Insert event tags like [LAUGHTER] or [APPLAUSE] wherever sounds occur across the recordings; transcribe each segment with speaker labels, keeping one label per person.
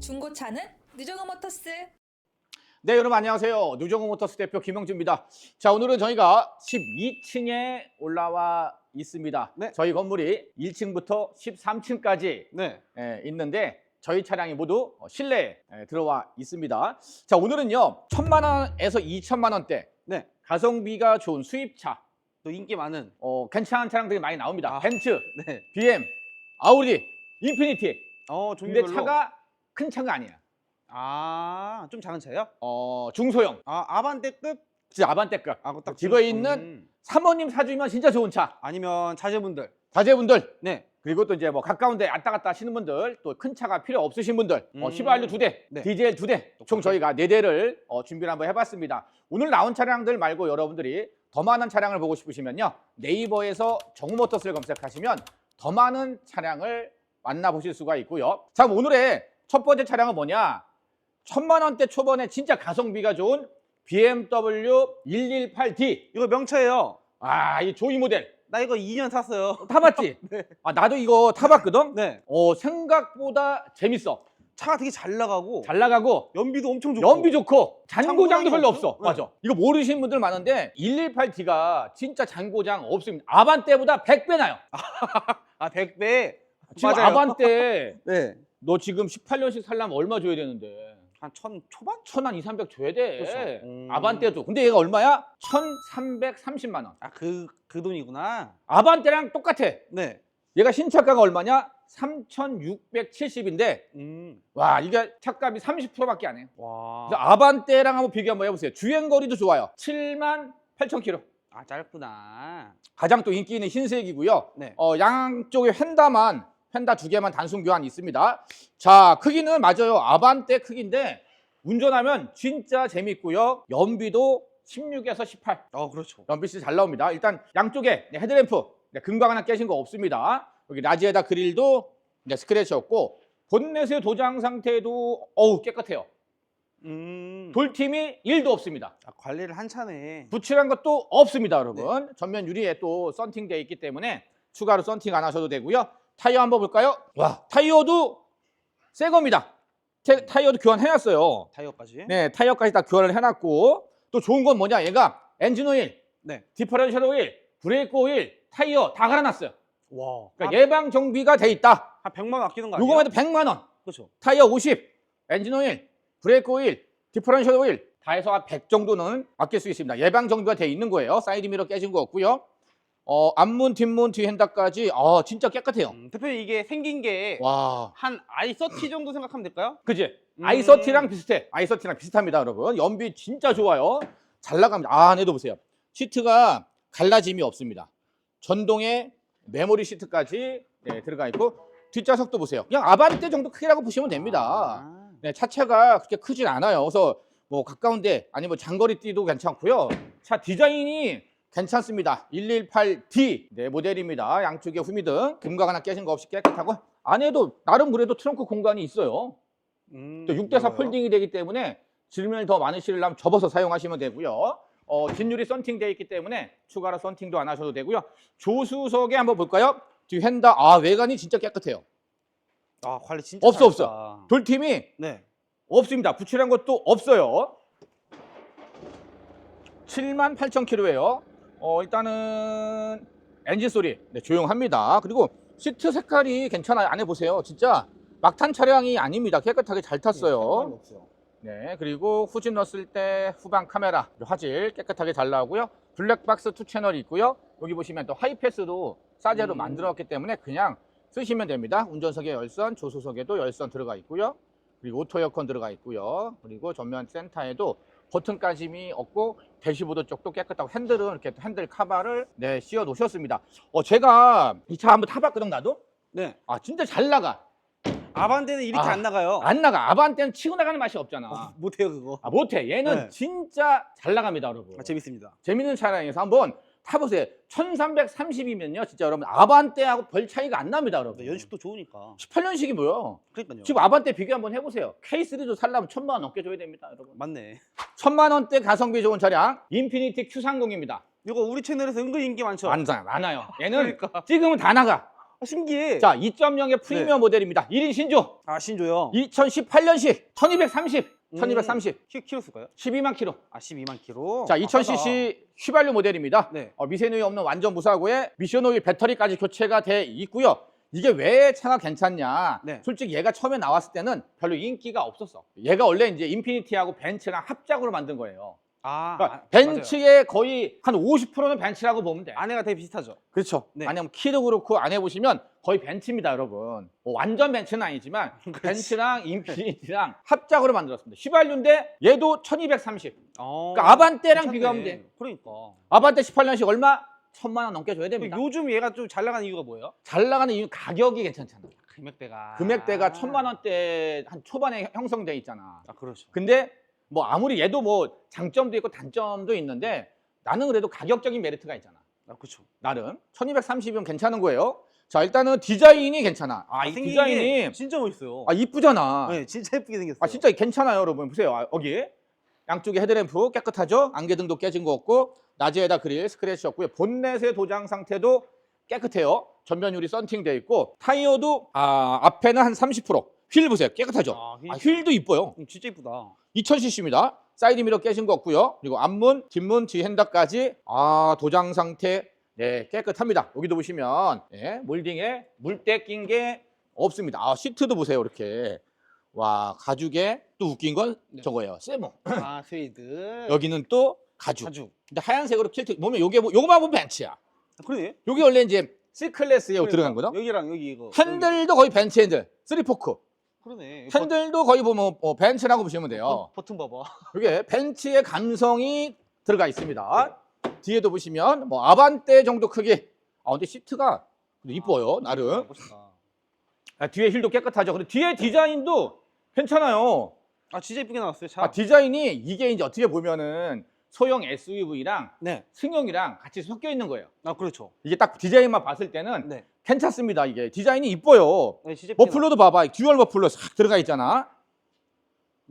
Speaker 1: 중고차는 느정어 모터스.
Speaker 2: 네, 여러분 안녕하세요. 누정호 모터스 대표 김영주입니다. 자, 오늘은 저희가 12층에 올라와 있습니다.
Speaker 3: 네.
Speaker 2: 저희 건물이 1층부터 13층까지
Speaker 3: 네.
Speaker 2: 있는데 저희 차량이 모두 어, 실내에 에, 들어와 있습니다. 자, 오늘은요. 천만 원에서 2천만 원대
Speaker 3: 네.
Speaker 2: 가성비가 좋은 수입차,
Speaker 3: 또 인기 많은.
Speaker 2: 어, 괜찮은 차량들이 많이 나옵니다.
Speaker 3: 아.
Speaker 2: 벤츠,
Speaker 3: 네.
Speaker 2: BM, 아우디, 인피니티.
Speaker 3: 어,
Speaker 2: 근데
Speaker 3: 종류별로.
Speaker 2: 차가 큰 차가 아니야.
Speaker 3: 아, 좀 작은 차요?
Speaker 2: 어, 중소형.
Speaker 3: 아, 아반떼급?
Speaker 2: 진짜 아반떼급.
Speaker 3: 아, 딱
Speaker 2: 집에
Speaker 3: 중-
Speaker 2: 있는
Speaker 3: 음.
Speaker 2: 사모님 사주면 진짜 좋은 차.
Speaker 3: 아니면 자제분들.
Speaker 2: 자제분들
Speaker 3: 네.
Speaker 2: 그리고 또 이제 뭐 가까운데 왔다 갔다 하시는 분들 또 큰 차가 필요 없으신 분들 어,
Speaker 3: 음.
Speaker 2: 휘발유 두 대,
Speaker 3: 네.
Speaker 2: 디젤 두 대, 총. 저희가 네 대를 어, 준비를 한번 해봤습니다. 오늘 나온 차량들 말고 여러분들이 더 많은 차량을 보고 싶으시면요 네이버에서 정모터스를 검색하시면 더 많은 차량을 만나보실 수가 있고요. 자 오늘의 첫 번째 차량은 뭐냐? 천만 원대 초반에 진짜 가성비가 좋은 BMW 118D.
Speaker 3: 이거 명차예요.
Speaker 2: 아, 이 조이 모델
Speaker 3: 나 이거 2년 탔어요.
Speaker 2: 타봤지? [LAUGHS]
Speaker 3: 네.
Speaker 2: 아 나도 이거 타봤거든.
Speaker 3: 네.
Speaker 2: 어 생각보다 재밌어.
Speaker 3: 차가 되게 잘 나가고
Speaker 2: 잘 나가고
Speaker 3: 연비도 엄청 좋고.
Speaker 2: 연비 좋고 잔고장도 별로
Speaker 3: 없어?
Speaker 2: 없어.
Speaker 3: 네.
Speaker 2: 맞아. 이거 모르시는 분들 많은데 118T가 진짜 잔고장 없습니다. 아반떼보다 100배 나요. [LAUGHS]
Speaker 3: 아, 100배.
Speaker 2: 지금
Speaker 3: 맞아요.
Speaker 2: 아반떼 [LAUGHS]
Speaker 3: 네.
Speaker 2: 너 지금 18년씩 살려면 얼마 줘야 되는데?
Speaker 3: 한 천 초반?
Speaker 2: 천한 2, 300 줘야 돼.
Speaker 3: 그렇죠. 음.
Speaker 2: 아반떼도. 근데 얘가 얼마야? 1,330만 원.
Speaker 3: 아, 그, 그 돈이구나.
Speaker 2: 아반떼랑 똑같아.
Speaker 3: 네.
Speaker 2: 얘가 신차가가 얼마냐? 3,670인데
Speaker 3: 음.
Speaker 2: 와 이게 차값이 30%밖에 안 해요.
Speaker 3: 와.
Speaker 2: 그래서 아반떼랑 한번 비교 한번 해보세요. 주행 거리도 좋아요. 7만 8천 킬로.
Speaker 3: 아, 짧구나.
Speaker 2: 가장 또 인기 있는 흰색이고요.
Speaker 3: 네.
Speaker 2: 어, 양쪽에 휀다만 휀다 두 개만 단순 교환 있습니다. 자 크기는 맞아요. 아반떼 크기인데 운전하면 진짜 재밌고요. 연비도 16에서 18.
Speaker 3: 어, 그렇죠.
Speaker 2: 연비 씨 잘 나옵니다. 일단 양쪽에 네, 헤드램프 네, 금광 하나 깨진 거 없습니다. 여기 라지에다 그릴도 네, 스크래치 없고 본넷의 도장 상태도 어우 깨끗해요.
Speaker 3: 음.
Speaker 2: 돌팀이 1도 없습니다.
Speaker 3: 아, 관리를 한 차네.
Speaker 2: 붙이란 것도 없습니다, 여러분. 전면 유리에 또 썬팅 되어 있기 때문에 추가로 썬팅 안 하셔도 되고요. 타이어 한번 볼까요? 와, 타이어도 새 겁니다. 태- 타이어도 교환해놨어요.
Speaker 3: 타이어까지.
Speaker 2: 네, 타이어까지 다 교환을 해놨고 또 좋은 건 뭐냐? 얘가 엔진 오일,
Speaker 3: 네.
Speaker 2: 디퍼런셜 오일, 브레이크 오일, 타이어 다 갈아놨어요.
Speaker 3: 와.
Speaker 2: 그러니까 예방 정비가 돼 있다.
Speaker 3: 한 100만 원 아끼는 거 아니에요?
Speaker 2: 요거만 해도 100만 원.
Speaker 3: 그렇죠.
Speaker 2: 타이어 50, 엔진 오일, 브레이크 오일, 디퍼런셜 오일 다 해서 한 100 정도는 아낄 수 있습니다. 예방 정비가 돼 있는 거예요. 사이드 미러 깨진 거 없고요. 어, 앞문, 뒷문, 뒤 핸다까지 어, 진짜 깨끗해요.
Speaker 3: 음, 대표님 이게 생긴 게
Speaker 2: 와.
Speaker 3: 한 i30 정도 생각하면 될까요?
Speaker 2: 그지?
Speaker 3: 음.
Speaker 2: 아이서티랑 비슷해. 아이서티랑 비슷합니다, 여러분. 연비 진짜 좋아요. 잘 나갑니다. 아, 안에도 보세요. 시트가 갈라짐이 없습니다. 전동에 메모리 시트까지 네, 들어가 있고 뒷좌석도 보세요. 그냥 아반떼 정도 크기라고 보시면 됩니다.
Speaker 3: 아.
Speaker 2: 네, 차체가 그렇게 크진 않아요. 그래서 뭐 가까운데 아니면 뭐 장거리 뛰도 괜찮고요. 차 디자인이 괜찮습니다. 118D 네, 모델입니다. 양쪽에 후미등 금각 하나 깨진 거 없이 깨끗하고 안에도 나름 그래도 트렁크 공간이 있어요.
Speaker 3: 음,
Speaker 2: 또 6대4
Speaker 3: 넓어요.
Speaker 2: 폴딩이 되기 때문에 질문을 더 많이 실으려면 접어서 사용하시면 되고요. 어, 뒷유리 썬팅되어 있기 때문에 추가로 썬팅도 안 하셔도 되고요. 조수석에 한번 볼까요? 뒤 휀다 아 외관이 진짜 깨끗해요.
Speaker 3: 아 관리 진짜
Speaker 2: 없어,
Speaker 3: 잘했다.
Speaker 2: 돌팀이
Speaker 3: 네.
Speaker 2: 없습니다. 붙이란 것도 없어요. 7만 8천 킬로예요. 어, 일단은 엔진 소리 네, 조용합니다. 그리고 시트 색깔이 괜찮아요. 안에 보세요. 진짜 막탄 차량이 아닙니다. 깨끗하게 잘 탔어요.
Speaker 3: 없어요.
Speaker 2: 네, 그리고 후진 넣었을 때 후방 카메라 화질 깨끗하게 잘 나오고요. 블랙박스 투 채널이 있고요. 여기 보시면 또 하이패스도 싸제로
Speaker 3: 음.
Speaker 2: 만들었기 때문에 그냥 쓰시면 됩니다. 운전석에 열선, 조수석에도 열선 들어가 있고요. 그리고 오토 에어컨 들어가 있고요. 그리고 전면 센터에도 버튼 까짐이 없고 대시보드 쪽도 깨끗하고 핸들은 이렇게 핸들 카바를 네, 씌워 놓으셨습니다. 어, 제가 이 차 한번 타봤거든 나도.
Speaker 3: 네.
Speaker 2: 아, 진짜 잘 나가.
Speaker 3: 아반떼는 이렇게
Speaker 2: 아,
Speaker 3: 안 나가요.
Speaker 2: 안 나가. 아반떼는 치고 나가는 맛이 없잖아.
Speaker 3: 어, 못해요 그거.
Speaker 2: 아, 못해. 얘는
Speaker 3: 네.
Speaker 2: 진짜 잘 나갑니다, 여러분.
Speaker 3: 아, 재밌습니다.
Speaker 2: 재밌는 차량에서 한번 타보세요. 1330이면요, 진짜 여러분, 아반떼하고 별 차이가 안 납니다, 여러분.
Speaker 3: 네, 연식도 좋으니까.
Speaker 2: 18년식이 뭐야?
Speaker 3: 그러니까요.
Speaker 2: 지금 아반떼 비교 한번 해보세요. K3도 살려면 천만 원 넘게 줘야 됩니다, 여러분.
Speaker 3: 맞네.
Speaker 2: 천만 원대 가성비 좋은 차량, 인피니티 Q30입니다.
Speaker 3: 이거 우리 채널에서 은근 인기 많죠.
Speaker 2: 많아요, 많아요. 얘는
Speaker 3: 그러니까.
Speaker 2: 찍으면 다 나가.
Speaker 3: 아, 신기해.
Speaker 2: 자, 2.0의 프리미엄 모델입니다. 1인 신조.
Speaker 3: 아 신조요.
Speaker 2: 2018년식 1230.
Speaker 3: 음.
Speaker 2: 1230.
Speaker 3: 키 키로 쓸까요?
Speaker 2: 12만 킬로.
Speaker 3: 아 12만 킬로.
Speaker 2: 자, 2000cc 휘발유 모델입니다.
Speaker 3: 네.
Speaker 2: 어, 미세누이 없는 완전 무사고에 미션 오일 배터리까지 교체가 돼 있고요. 이게 왜 차가 괜찮냐?
Speaker 3: 네.
Speaker 2: 솔직히 얘가 처음에 나왔을 때는 별로 인기가 없었어. 얘가 원래 이제 인피니티하고 벤츠랑 합작으로 만든 거예요.
Speaker 3: 아,
Speaker 2: 그러니까
Speaker 3: 아,
Speaker 2: 벤츠의 거의 한 50%는 벤츠라고 보면 돼.
Speaker 3: 아내가 되게 비슷하죠.
Speaker 2: 그렇죠.
Speaker 3: 네.
Speaker 2: 아니면 키도 그렇고 안에 보시면 거의 벤츠입니다, 여러분. 뭐 완전 벤츠는 아니지만 [LAUGHS] 벤츠랑 인피니티랑 합작으로 만들었습니다. 휘발유인데 얘도 1230.
Speaker 3: 어,
Speaker 2: 그러니까 아반떼랑
Speaker 3: 괜찮네.
Speaker 2: 비교하면 돼.
Speaker 3: 그러니까.
Speaker 2: 아반떼 18년식 얼마? 천만 원 넘게 줘야 됩니다.
Speaker 3: 요즘 얘가 좀 잘 나가는 이유가 뭐예요?
Speaker 2: 잘 나가는 이유 가격이 괜찮잖아.
Speaker 3: 금액대가.
Speaker 2: 금액대가 천만 원대 한 초반에 형성돼 있잖아.
Speaker 3: 아 그렇죠.
Speaker 2: 근데 뭐 아무리 얘도 뭐 장점도 있고 단점도 있는데 나는 그래도 가격적인 메리트가 있잖아.
Speaker 3: 아 그렇죠.
Speaker 2: 나름 1230이면 괜찮은 거예요. 자 일단은 디자인이 괜찮아. 아, 이
Speaker 3: 생긴
Speaker 2: 디자인이
Speaker 3: 게 진짜 멋있어요.
Speaker 2: 아 이쁘잖아.
Speaker 3: 네, 진짜 예쁘게 생겼어요.
Speaker 2: 아 진짜 괜찮아요, 여러분. 보세요. 아, 여기 양쪽에 헤드램프 깨끗하죠? 안개등도 깨진 거 없고 낮에다 그릴 스크래치 없고요. 본넷의 도장 상태도 깨끗해요. 전면 유리 썬팅 돼 있고 타이어도 아, 앞에는 한 30%. 휠 보세요. 깨끗하죠?
Speaker 3: 아, 휠.
Speaker 2: 아, 휠도 이뻐요.
Speaker 3: 음, 진짜 예쁘다.
Speaker 2: 2000cc입니다. 사이드 미러 깨진 거 없고요. 그리고 앞문, 뒷문, 뒤 핸들까지 아 도장 상태 네 깨끗합니다. 여기도 보시면 예, 몰딩에 물때 낀 게 없습니다. 아 시트도 보세요 이렇게 와 가죽에 또 웃긴 건
Speaker 3: 네.
Speaker 2: 저거예요. 세모
Speaker 3: 아 스웨이드. [LAUGHS]
Speaker 2: 여기는 또 가죽.
Speaker 3: 가죽.
Speaker 2: 근데 하얀색으로 킬트 보면 요게 뭐- 요거만 보면 벤츠야.
Speaker 3: 아, 그러네.
Speaker 2: 요게 원래 이제 C 클래스에
Speaker 3: 그러니까,
Speaker 2: 들어간 거죠.
Speaker 3: 여기랑 여기 이거.
Speaker 2: 핸들도 거의 벤츠 핸들, 3포크.
Speaker 3: 그러네.
Speaker 2: 핸들도 거의 보면 어, 벤츠라고 보시면 돼요.
Speaker 3: 버, 튼 봐봐. [LAUGHS]
Speaker 2: 이게 벤츠의 감성이 들어가 있습니다. 뒤에도 보시면 뭐 아반떼 정도 크기. 아 근데 시트가 이뻐요 나름.
Speaker 3: 멋있다.
Speaker 2: 아, 뒤에 힐도 깨끗하죠. 근데 뒤에 디자인도 괜찮아요.
Speaker 3: 아 진짜 예쁘게 나왔어요 차.
Speaker 2: 아 디자인이 이게 이제 어떻게 보면은 소형 SUV랑
Speaker 3: 네.
Speaker 2: 승용이랑 같이 섞여 있는 거예요.
Speaker 3: 아 그렇죠.
Speaker 2: 이게 딱 디자인만 봤을 때는
Speaker 3: 네.
Speaker 2: 괜찮습니다. 이게 디자인이 이뻐요.
Speaker 3: 네
Speaker 2: 머플러도 봐봐. 듀얼 머플러 싹 들어가 있잖아.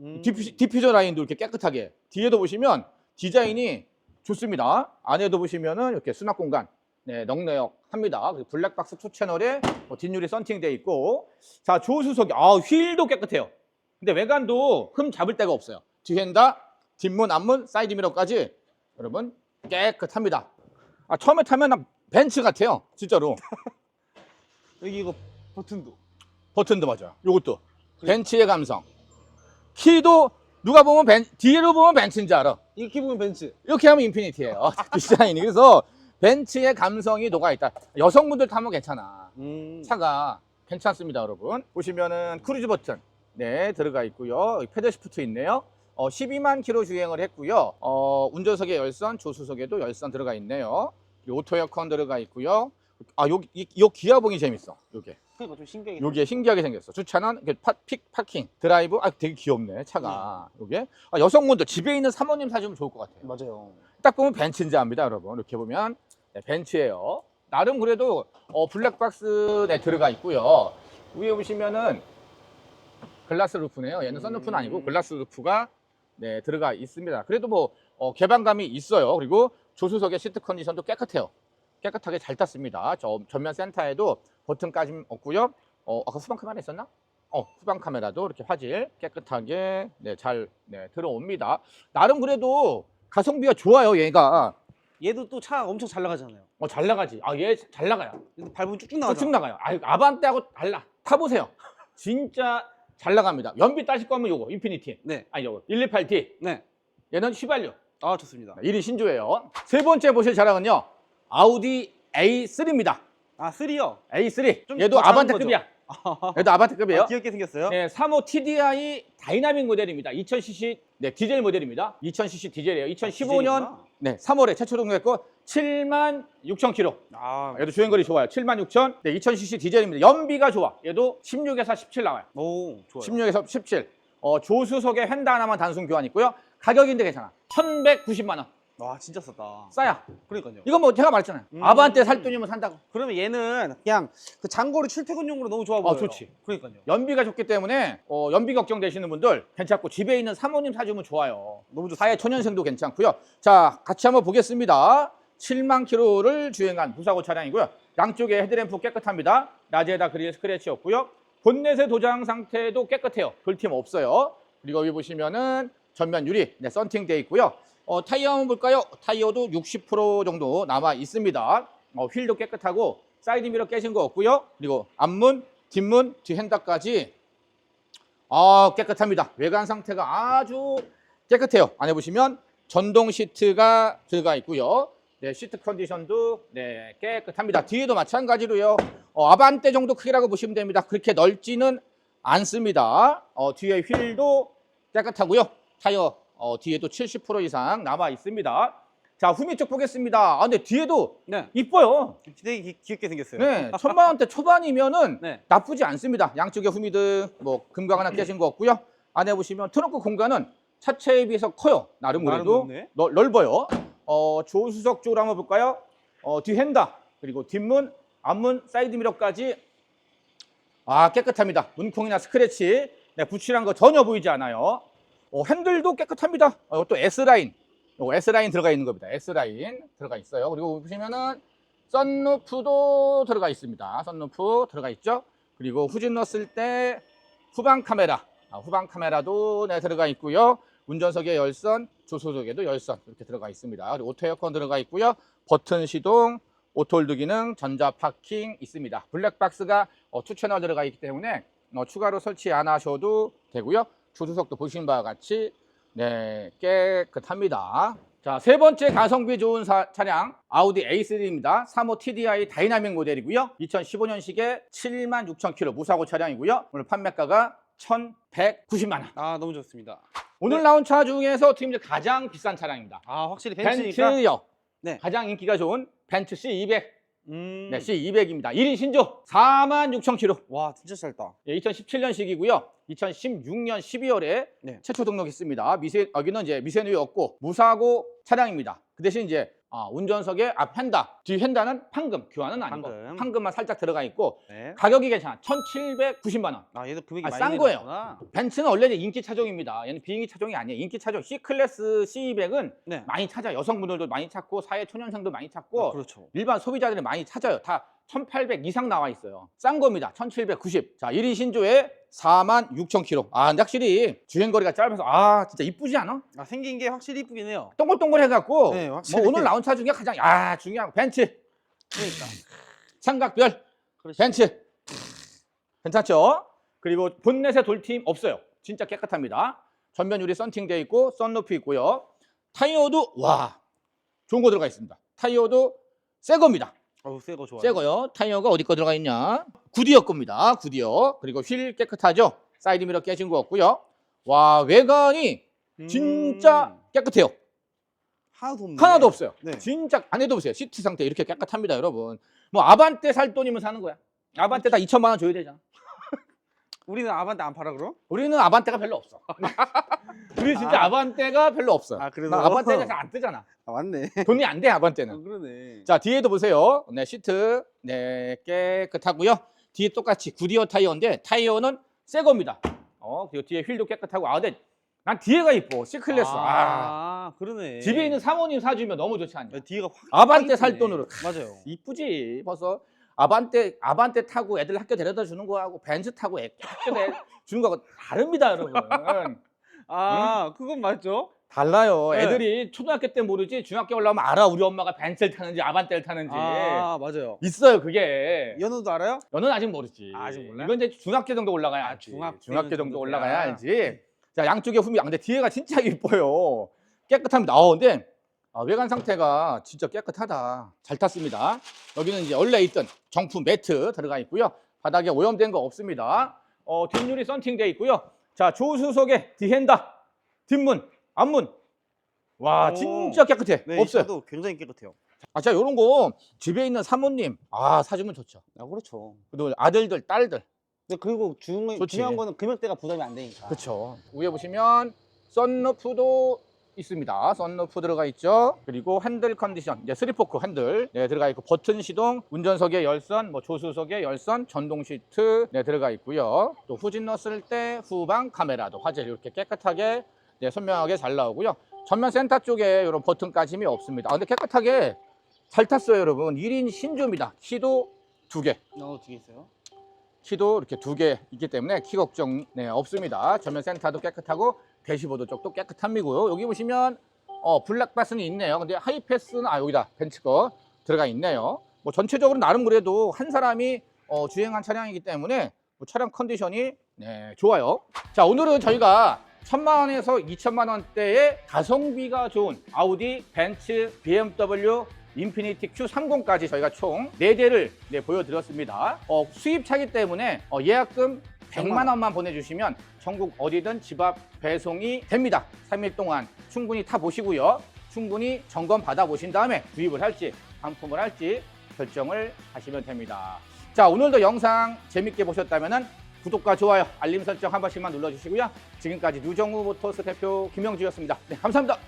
Speaker 3: 음.
Speaker 2: 디퓨, 디퓨저 라인도 이렇게 깨끗하게 뒤에도 보시면 디자인이 좋습니다 안에도 보시면은 이렇게 수납 공간 네, 넉넉 합니다 그리고 블랙박스 투 채널에 뭐 뒷유리 썬팅돼 있고 자 조수석이 아 휠도 깨끗해요 근데 외관도 흠 잡을 데가 없어요 뒤엔다 뒷문 앞문 사이드 미러까지 여러분 깨끗합니다 아 처음에 타면 난 벤츠 같아요 진짜로 [LAUGHS]
Speaker 3: 여기 이거 버튼도.
Speaker 2: 버튼도 맞아요. 요것도 벤츠의 감성. 키도 누가 보면 벤 뒤로 보면 벤츠인 줄 알아.
Speaker 3: 이렇게 보면 벤츠.
Speaker 2: 이렇게 하면 인피니티예요. [LAUGHS] 디자인이. 그래서 벤츠의 감성이 녹아 있다. 여성분들 타면 괜찮아.
Speaker 3: 음.
Speaker 2: 차가 괜찮습니다, 여러분. 보시면은 크루즈 버튼 네 들어가 있고요. 패드 시프트 있네요. 어, 12만 킬로 주행을 했고요. 어, 운전석에 열선, 조수석에도 열선 들어가 있네요. 오토 에어컨 들어가 있고요. 아, 요, 이, 요 기아봉이 재밌어. 요게.
Speaker 3: 그러니까 좀 신기하게.
Speaker 2: 요게 신기하게 생겼어. 주차는 이렇게 파, 픽 파킹, 드라이브. 아, 되게 귀엽네, 차가. 요게. 아, 여성분들 집에 있는 사모님 사주면 좋을 것 같아요.
Speaker 3: 맞아요.
Speaker 2: 딱 보면 벤츠인지 압니다, 여러분. 이렇게 보면 네, 벤츠예요. 나름 그래도 어, 블랙박스 네 들어가 있고요. 위에 보시면은 글라스 루프네요. 얘는 썬루프는 아니고 글라스 루프가 네 들어가 있습니다. 그래도 뭐 어, 개방감이 있어요. 그리고 조수석의 시트 컨디션도 깨끗해요. 깨끗하게 잘 탔습니다. 저 전면 센터에도 버튼까지 없고요. 어, 아까 후방 카메라 있었나? 어, 후방 카메라도 이렇게 화질 깨끗하게 네, 잘 네, 들어옵니다. 나름 그래도 가성비가 좋아요, 얘가.
Speaker 3: 얘도 또 차 엄청 잘 나가잖아요.
Speaker 2: 어, 잘 나가지. 아, 얘 잘 나가요.
Speaker 3: 얘도 밟으면 쭉쭉 나가죠.
Speaker 2: 쭉쭉 나가요. 아, 아반떼하고 달라. 타보세요. 진짜 잘 나갑니다. 연비 따실 거면 요거, 인피니티.
Speaker 3: 네.
Speaker 2: 아니, 요거, 128T.
Speaker 3: 네.
Speaker 2: 얘는 휘발유.
Speaker 3: 아 좋습니다.
Speaker 2: 1위 신조예요. 세 번째 보실 차량은요, 아우디 A3입니다.
Speaker 3: 아 3요.
Speaker 2: A3.
Speaker 3: 좀
Speaker 2: 얘도 아반떼급이야. [LAUGHS] 얘도 아반떼급이에요.
Speaker 3: 아, 귀엽게 생겼어요.
Speaker 2: 네, 35 TDI 다이나믹 모델입니다. 2000cc 네, 디젤 모델입니다. 2000cc 디젤이에요. 2015년
Speaker 3: 디젤이구나.
Speaker 2: 네, 3월에 최초 등록했고 7만 6천 킬로.
Speaker 3: 아,
Speaker 2: 얘도 주행거리 좋아요. 7만 6천. 네, 2000cc 디젤입니다. 연비가 좋아. 얘도 16에서 17 나와요.
Speaker 3: 오 좋아요.
Speaker 2: 16에서 17. 어, 조수석에 휀다 하나만 단순 교환 있고요. 가격인데 괜찮아. 1,190만 원.
Speaker 3: 와 진짜 싸다.
Speaker 2: 싸야.
Speaker 3: 그러니까요.
Speaker 2: 이건 뭐 제가 말했잖아요.
Speaker 3: 음.
Speaker 2: 아반떼 살 돈이면 산다고.
Speaker 3: 그러면 얘는 그냥 그 장거리 출퇴근용으로 너무 좋아
Speaker 2: 아,
Speaker 3: 보여요.
Speaker 2: 좋지.
Speaker 3: 그러니까요.
Speaker 2: 연비가 좋기 때문에 어, 연비 걱정되시는 분들 괜찮고 집에 있는 사모님 사주면 좋아요.
Speaker 3: 너무 좋습니다.
Speaker 2: 사회 초년생도 괜찮고요. 자, 같이 한번 보겠습니다. 7만 킬로를 주행한 무사고 차량이고요. 양쪽에 헤드램프 깨끗합니다. 낮에다 그릴 스크래치 없고요. 본넷의 도장 상태도 깨끗해요. 돌팀 없어요. 그리고 여기 보시면은 전면 유리 네, 썬팅 돼 있고요. 어, 타이어 한번 볼까요? 타이어도 60% 정도 남아 있습니다. 어, 휠도 깨끗하고 사이드 미러 깨진 거 없고요. 그리고 앞문, 뒷문, 뒤핸다까지 아 깨끗합니다. 외관 상태가 아주 깨끗해요. 안에 보시면 전동 시트가 들어가 있고요. 네, 시트 컨디션도 네, 깨끗합니다. 뒤에도 마찬가지로요. 어, 아반떼 정도 크기라고 보시면 됩니다. 그렇게 넓지는 않습니다. 어, 뒤에 휠도 깨끗하고요. 타이어 어, 뒤에도 70% 이상 남아 있습니다. 자, 후미 쪽 보겠습니다. 아, 근데 뒤에도
Speaker 3: 네.
Speaker 2: 이뻐요.
Speaker 3: 되게 귀- 귀엽게 생겼어요.
Speaker 2: 네, [LAUGHS] 천만 원대 초반이면은
Speaker 3: 네.
Speaker 2: 나쁘지 않습니다. 양쪽에 후미드 뭐 금각 하나 깨진 거 없고요. 안에 보시면 트렁크 공간은 차체에 비해서 커요. 나름
Speaker 3: 나름
Speaker 2: 그래도
Speaker 3: 넓네.
Speaker 2: 넓- 넓어요. 어, 조수석 쪽으로 한번 볼까요? 어, 뒤 핸다 그리고 뒷문, 앞문, 사이드 미러까지 아 깨끗합니다. 문콩이나 스크래치 네, 붙이란 거 전혀 보이지 않아요. 어, 핸들도 깨끗합니다. 어, 또 S 라인, 요 S 라인 들어가 있는 겁니다. S 라인 들어가 있어요. 그리고 보시면은 썬루프도 들어가 있습니다. 썬루프 들어가 있죠. 그리고 후진 넣었을 때 후방 카메라, 아, 후방 카메라도 네, 들어가 있고요. 운전석에 열선, 조수석에도 열선 이렇게 들어가 있습니다. 그리고 오토 에어컨 들어가 있고요. 버튼 시동, 오토홀드 기능, 전자 파킹 있습니다. 블랙박스가 어, 투 채널 들어가 있기 때문에 어, 추가로 설치 안 하셔도 되고요. 조수석도 보신 바와 같이 네, 깨끗합니다. 자, 세 번째 가성비 좋은 사- 차량 아우디 A3입니다. 3호 TDI 다이나믹 모델이고요. 2015년식에 7만 6천 킬로 무사고 차량이고요. 오늘 판매가가 1,190만 원.
Speaker 3: 아 너무 좋습니다.
Speaker 2: 오늘 나온 차 중에서 지금 이제 가장 비싼 차량입니다.
Speaker 3: 아 확실히 벤츠니까.
Speaker 2: 벤츠요.
Speaker 3: 네.
Speaker 2: 가장 인기가 좋은 벤츠 C200.
Speaker 3: 음.
Speaker 2: 네, C200입니다. 1인 신조 4만 6천 킬로.
Speaker 3: 와 진짜 짧다.
Speaker 2: 예, 2017년식이고요. 2016년 12월에
Speaker 3: 네.
Speaker 2: 최초 등록했습니다. 미세 여기는 이제 미세누이 없고 무사고 차량입니다. 그 대신 이제 아, 운전석에 앞 핸다, 뒤 핸다는 판금, 교환은 아니고
Speaker 3: 판금.
Speaker 2: 판금. 만 살짝 들어가 있고
Speaker 3: 네.
Speaker 2: 가격이 괜찮아. 1,790만 원.
Speaker 3: 아 얘도 금액이
Speaker 2: 아,
Speaker 3: 많이
Speaker 2: 싼 거예요.
Speaker 3: 내려갔구나.
Speaker 2: 벤츠는 원래 이제 인기 차종입니다. 얘는 비인기 차종이 아니에요. 인기 차종 C 클래스 C200은
Speaker 3: 네.
Speaker 2: 많이 찾아. 요 여성분들도 많이 찾고 사회 초년생도 많이 찾고
Speaker 3: 아, 그렇죠.
Speaker 2: 일반 소비자들이 많이 찾아요. 다 1,800 이상 나와 있어요. 싼 겁니다. 1,790. 자, 1인 신조에 4만 6천 킬로. 아, 근데 확실히 주행거리가 짧아서 아, 진짜 이쁘지 않아?
Speaker 3: 아 생긴 게 확실히 이쁘긴 해요.
Speaker 2: 동글동글 해갖고
Speaker 3: 네,
Speaker 2: 뭐
Speaker 3: 확실히.
Speaker 2: 오늘 나온 차 중에 가장 아 중요한 거 벤츠
Speaker 3: 그러니까.
Speaker 2: 삼각별
Speaker 3: 그렇죠.
Speaker 2: 벤츠 괜찮죠? 그리고 본넷에 돌팀 없어요. 진짜 깨끗합니다. 전면 유리 썬팅되어 있고 썬루프 있고요. 타이어도 와 좋은 거 들어가 있습니다. 타이어도 새 겁니다.
Speaker 3: 어우 새거 좋아요.
Speaker 2: 새 거요. 타이어가 어디 거 들어가 있냐? 구디어 겁니다. 구디어. 그리고 휠 깨끗하죠? 사이드 미러 깨진 거 없고요. 와 외관이
Speaker 3: 음.
Speaker 2: 진짜 깨끗해요.
Speaker 3: 하나도 없네.
Speaker 2: 하나도 없어요.
Speaker 3: 네.
Speaker 2: 진짜 안에도 보세요. 시트 상태 이렇게 깨끗합니다, 여러분. 뭐 아반떼 살 돈이면 사는 거야. 아반떼 다 2천만 원 줘야 되잖아.
Speaker 3: 우리는 아반떼 안 팔아 그럼?
Speaker 2: 우리는 아반떼가 별로 없어. [LAUGHS] 우리 진짜
Speaker 3: 아.
Speaker 2: 아. 반떼가 별로 없어.
Speaker 3: 아, 그래서?
Speaker 2: 나 아반떼가 잘 안 뜨잖아.
Speaker 3: 아 맞네.
Speaker 2: 돈이 안 돼,
Speaker 3: 아,
Speaker 2: 아반떼는.
Speaker 3: 그러네.
Speaker 2: 자, 뒤에도 보세요. 네, 시트. 네, 깨끗하고요. 뒤에 똑같이 구디어 타이어인데 타이어는 새 겁니다. 어, 그리고 뒤에 휠도 깨끗하고. 아, 근데 난 뒤에가 이뻐. C클래스. 아.
Speaker 3: 아, 그러네.
Speaker 2: 집에 있는 사모님 사주면 너무 좋지 않냐?
Speaker 3: 야, 뒤가 확
Speaker 2: 아반떼 확살
Speaker 3: 이쁘네.
Speaker 2: 돈으로.
Speaker 3: 맞아요.
Speaker 2: 이쁘지. 벌써 아반떼 아반떼 타고 애들 학교 데려다 주는 거하고 벤츠 타고 애 학교 데 주는 거하고 다릅니다, 여러분. [LAUGHS]
Speaker 3: 아, 그건 맞죠?
Speaker 2: 달라요.
Speaker 3: 네.
Speaker 2: 애들이 초등학교 때 모르지 중학교 올라오면 알아. 우리 엄마가 벤츠를 타는지 아반떼를 타는지.
Speaker 3: 아, 맞아요.
Speaker 2: 있어요, 그게.
Speaker 3: 연우도 알아요?
Speaker 2: 너는 아직 모르지.
Speaker 3: 아, 아직 몰라요?
Speaker 2: 이건 이제 중학교 정도 올라가야
Speaker 3: 아,
Speaker 2: 알지.
Speaker 3: 중학교
Speaker 2: 중학교
Speaker 3: 정도
Speaker 2: 정도
Speaker 3: 올라가야.
Speaker 2: 알지. 자, 양쪽에 후미. 아, 근데 뒤에가 진짜 [LAUGHS] 이뻐요. 깨끗합니다. 어, 근데 아, 외관 상태가 진짜 깨끗하다. 잘 탔습니다. 여기는 이제 원래 있던 정품 매트 들어가 있고요. 바닥에 오염된 거 없습니다. 어, 뒷유리 썬팅 돼 있고요. 자, 조수석에 디핸다, 뒷문, 앞문. 와,
Speaker 3: 오.
Speaker 2: 진짜 깨끗해.
Speaker 3: 네,
Speaker 2: 없어요.
Speaker 3: 저도 굉장히 깨끗해요.
Speaker 2: 아, 자, 요런 거 집에 있는 사모님, 아, 사주면 좋죠.
Speaker 3: 아, 그렇죠.
Speaker 2: 그리고 아들들, 딸들.
Speaker 3: 근데 그리고 중요,
Speaker 2: 좋지.
Speaker 3: 중요한 거는 금액대가 부담이 안 되니까.
Speaker 2: 그렇죠. 위에 보시면 썬루프도 있습니다. 썬루프 들어가 있죠. 그리고 핸들 컨디션, 이제 스리포크 핸들 네, 들어가 있고 버튼 시동, 운전석에 열선, 뭐 조수석에 열선, 전동 시트 네, 들어가 있고요. 또 후진 넣었을 때 후방 카메라도 화질 이렇게 깨끗하게 네, 선명하게 잘 나오고요. 전면 센터 쪽에 이런 버튼까짐이 없습니다. 아, 근데 깨끗하게 잘 탔어요, 여러분. 1인 신조입니다. 키도 두 개.
Speaker 3: 어, 두개 있어요.
Speaker 2: 키도 이렇게 두 개 있기 때문에 키 걱정 네, 없습니다. 전면 센터도 깨끗하고 대시보드 쪽도 깨끗함이고요. 여기 보시면 어, 블랙 바스는 있네요. 근데 하이패스는 아 여기다 벤츠 거 들어가 있네요. 뭐 전체적으로 나름 그래도 한 사람이 어, 주행한 차량이기 때문에 뭐 차량 컨디션이 네, 좋아요. 자 오늘은 저희가 천만 원에서 2천만 원대의 가성비가 좋은 아우디, 벤츠, BMW, 인피니티 Q30까지 저희가 총 4대를 네, 보여드렸습니다. 어, 수입차기 때문에 어, 예약금 100만 원만 보내주시면 전국 어디든 집 앞 배송이 됩니다. 3일 동안 충분히 타보시고요. 충분히 점검 받아보신 다음에 구입을 할지 반품을 할지 결정을 하시면 됩니다. 자 오늘도 영상 재밌게 보셨다면 구독과 좋아요, 알림 설정 한 번씩만 눌러주시고요. 지금까지 누정우 모터스 대표 김영주였습니다. 네, 감사합니다.